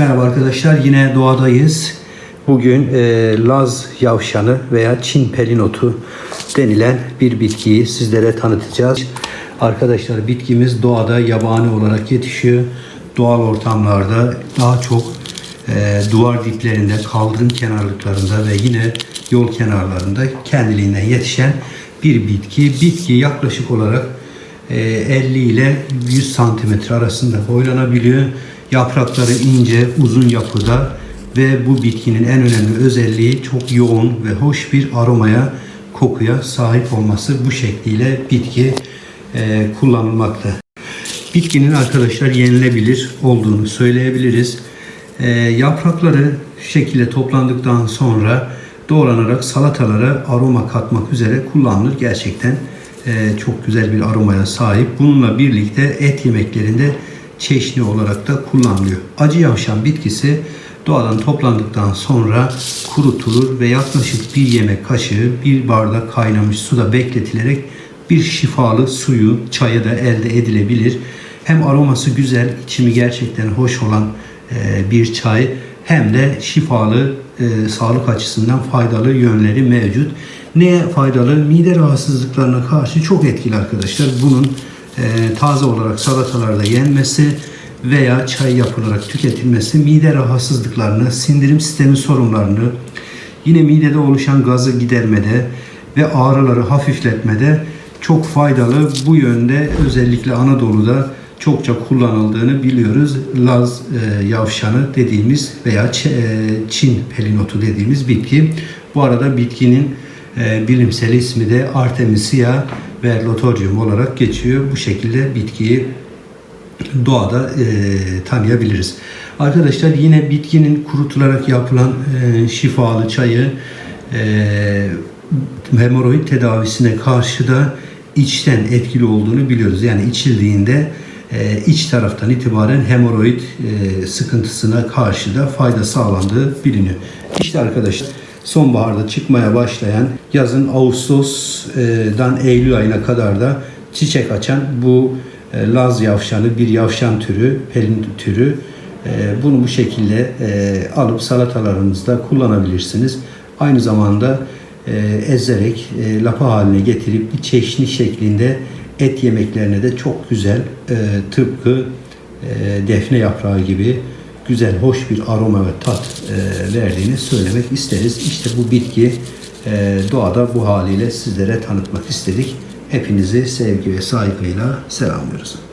Merhaba arkadaşlar, yine doğadayız. Bugün e, Laz yavşanı veya Çin pelinotu denilen bir bitkiyi sizlere tanıtacağız. Arkadaşlar bitkimiz doğada yabani olarak yetişiyor. Doğal ortamlarda daha çok e, duvar diplerinde, kaldırım kenarlıklarında ve yine yol kenarlarında kendiliğinden yetişen bir bitki. Bitki yaklaşık olarak e, 50 ile 100 santimetre arasında boylanabiliyor. Yaprakları ince, uzun yapıda ve bu bitkinin en önemli özelliği çok yoğun ve hoş bir aromaya, kokuya sahip olması. Bu şekliyle bitki e, kullanılmakta. Bitkinin arkadaşlar yenilebilir olduğunu söyleyebiliriz. E, yaprakları şekilde toplandıktan sonra doğranarak salatalara aroma katmak üzere kullanılır. Gerçekten e, çok güzel bir aromaya sahip. Bununla birlikte et yemeklerinde çeşni olarak da kullanılıyor. Acı yavşan bitkisi doğadan toplandıktan sonra kurutulur ve yaklaşık bir yemek kaşığı bir bardak kaynamış suda bekletilerek bir şifalı suyu, çayı da elde edilebilir. Hem aroması güzel, içimi gerçekten hoş olan e, bir çay hem de şifalı, e, sağlık açısından faydalı yönleri mevcut. Neye faydalı? Mide rahatsızlıklarına karşı çok etkili arkadaşlar. Bunun e, taze olarak salatalarda yenmesi veya çay yapılarak tüketilmesi mide rahatsızlıklarını, sindirim sistemi sorunlarını, yine midede oluşan gazı gidermede ve ağrıları hafifletmede çok faydalı. Bu yönde özellikle Anadolu'da çokça kullanıldığını biliyoruz. Laz e, yavşanı dediğimiz veya Ç- e, Çin pelinotu dediğimiz bitki. Bu arada bitkinin e, bilimsel ismi de Artemisia verlotorium olarak geçiyor. Bu şekilde bitkiyi doğada e, tanıyabiliriz. Arkadaşlar yine bitkinin kurutularak yapılan e, şifalı çayı e, hemoroid tedavisine karşı da içten etkili olduğunu biliyoruz. Yani içildiğinde e, iç taraftan itibaren hemoroid e, sıkıntısına karşı da fayda sağlandığı biliniyor. İşte arkadaşlar sonbaharda çıkmaya başlayan yazın Ağustos'dan Eylül ayına kadar da çiçek açan bu e, Laz yavşanı bir yavşan türü, pelin türü. E, Bunu bu şekilde e, alıp salatalarınızda kullanabilirsiniz. Aynı zamanda ezerek lapa haline getirip bir çeşni şeklinde et yemeklerine de çok güzel tıpkı defne yaprağı gibi güzel, hoş bir aroma ve tat e, verdiğini söylemek isteriz. İşte bu bitki e, doğada bu haliyle sizlere tanıtmak istedik. Hepinizi sevgi ve saygıyla selamlıyoruz.